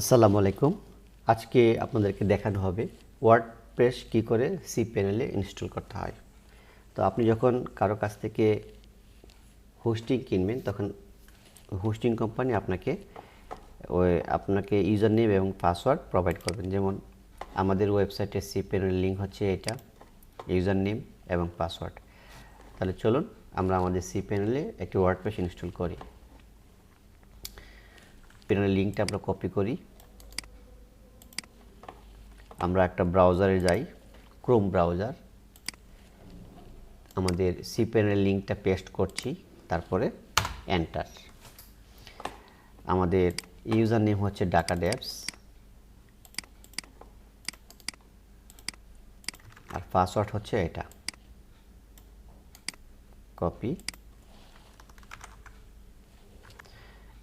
আসসালামু আলাইকুম। আজকে আপনাদেরকে দেখানো হবে ওয়ার্ড প্রেস কী করে সি প্যানেলে ইনস্টল করতে হয়। তো আপনি যখন কারও কাছ থেকে হোস্টিং কিনবেন, তখন হোস্টিং কোম্পানি আপনাকে আপনাকে ইউজার নেম এবং পাসওয়ার্ড প্রোভাইড করবেন। যেমন আমাদের ওয়েবসাইটের সি প্যানেলের লিঙ্ক হচ্ছে এটা ইউজার নেম এবং পাসওয়ার্ড তাহলে চলুন আমরা আমাদের সি প্যানেলে একটি ওয়ার্ড প্রেস ইনস্টল করি। প্যানেলের লিঙ্কটা আমরা কপি করি। আমরা একটা ব্রাউজারে যাই, ক্রোম ব্রাউজার। আমাদের সি প্যানেলের লিঙ্কটা পেস্ট করছি, তারপরে এন্টার। আমাদের ইউজার নেম হচ্ছে ডাকা ড্যাপস আর পাসওয়ার্ড হচ্ছে এটা। কপি।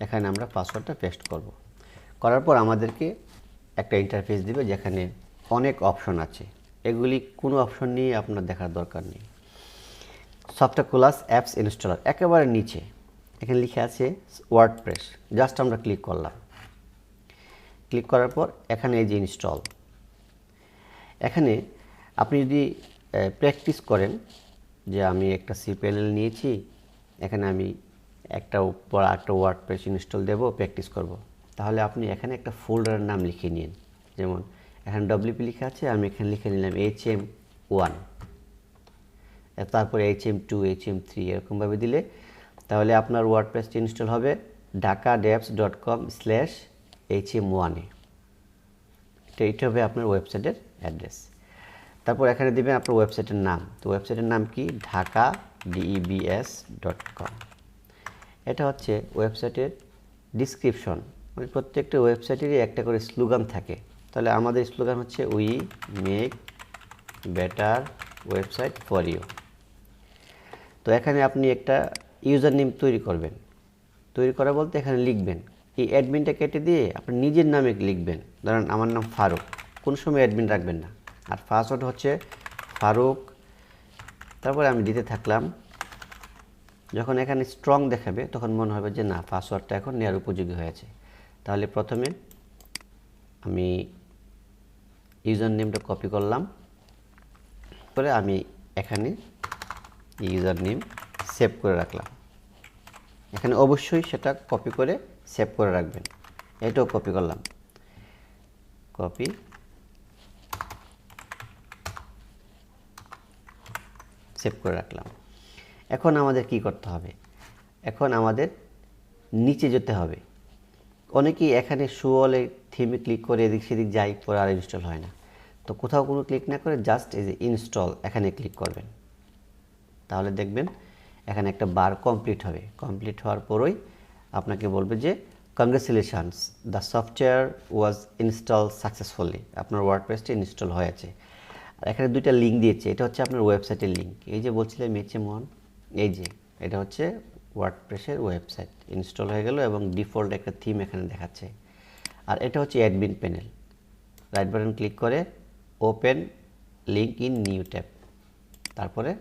এখানে আমরা পাসওয়ার্ডটা পেস্ট করব। করার পর আমাদেরকে একটা ইন্টারফেস দিবে যেখানে অনেক অপশন আছে। এগুলি কোনো অপশন নিয়ে আপনার দেখার দরকার নেই। সফটওয়্যার ক্লাস অ্যাপস ইনস্টলার একেবারে নিচে। এখানে লিখে আছে ওয়ার্ড প্রেস জাস্ট আমরা ক্লিক করলাম। ক্লিক করার পর এখানে এই যে ইনস্টল এখানে আপনি যদি প্র্যাকটিস করেন, যে আমি একটা সি প্যানেল নিয়েছি, এখানে আমি একটা পর একটা ওয়ার্ড প্রেস ইনস্টল দেবো প্র্যাকটিস করব। তাহলে আপনি এখানে একটা ফোল্ডারের নাম লিখে নিন। যেমন, এখানে ডব্লিউপি লিখে আছে, আমি এখানে লিখে নিলাম এইচ এম ওয়ান তারপরে H M two H M three এরকমভাবে দিলে, তাহলে আপনার ওয়ার্ড প্রেসটি ইনস্টল হবে Dhaka daps dot com slash H M ওয়ানে এটা এটা হবে আপনার ওয়েবসাইটের অ্যাড্রেস তারপর এখানে দেবেন আপনার ওয়েবসাইটের নাম। তো ওয়েবসাইটের নাম কি? ঢাকা ডিইবিএস ডট কম এটা হচ্ছে ওয়েবসাইটের ডিসক্রিপশন মানে প্রত্যেকটা ওয়েবসাইটেরই একটা করে স্লোগান থাকে। তাহলে আমাদের স্লোগান হচ্ছে we make better website for you তো এখানে আপনি একটা ইউজার নেম তৈরি করবেন। তৈরি করা বলতে এখানে লিখবেন। এই অ্যাডমিনটা কেটে দিয়ে আপনি নিজের নামে লিখবেন। ধরেন আমার নাম ফারুক। কোন সময় অ্যাডমিন রাখবেন না। আর পাসওয়ার্ড হচ্ছে ফারুক। তারপরে আমি দিতে থাকলাম যখন এখানে স্ট্রং দেখাবে, তখন মনে হবে যে না পাসওয়ার্ডটা এখন নেওয়ার উপযোগী হয়েছে। তাহলে প্রথমে আমি ইউজার নেমটা কপি করলাম। করে আমি এখানে ইউজার নেম সেভ করে রাখলাম। এখানে অবশ্যই সেটা কপি করে সেভ করে রাখবেন। এটাও কপি করলাম। কপি সেভ করে রাখলাম। এখন আমাদের কি করতে হবে? এখন আমাদের নিচে যেতে হবে। অনেকেই এখানে সুঅলে থিমে ক্লিক করে এদিক সেদিক যাই পরে আর ইনস্টল হয় না। তো কোথাও কোনো ক্লিক না করে জাস্ট এই যে ইনস্টল এখানে ক্লিক করবেন। তাহলে দেখবেন এখানে একটা বার কমপ্লিট হবে। কমপ্লিট হওয়ার পরই আপনাকে বলবে যে congratulations the software was install successfully আপনার ওয়ার্ডপ্রেসটি ইনস্টল হয়েছে। আর এখানে দুইটা লিঙ্ক দিয়েছে। এটা হচ্ছে আপনার ওয়েবসাইটের লিঙ্ক এই যে বলছিলেন মেচে ওয়ান এই যে, এটা হচ্ছে ওয়ার্ডপ্রেসের ওয়েবসাইট ইনস্টল হয়ে গেল এবং ডিফল্ট একটা থিম এখানে দেখাচ্ছে। আর এটা হচ্ছে admin panel right button click করে open link in new tab তারপরে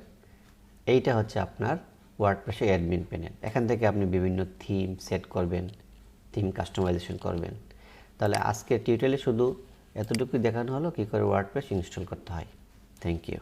এইটা হচ্ছে আপনার ওয়ার্ডপ্রেসের অ্যাডমিন প্যানেল এখান থেকে আপনি বিভিন্ন থিম সেট করবেন থিম কাস্টমাইজেশন করবেন। তাহলে আজকের টিউটোরিয়ালে শুধু এতটুকুই দেখানো হলো, কী করে ওয়ার্ডপ্রেস ইনস্টল করতে হয়। Thank you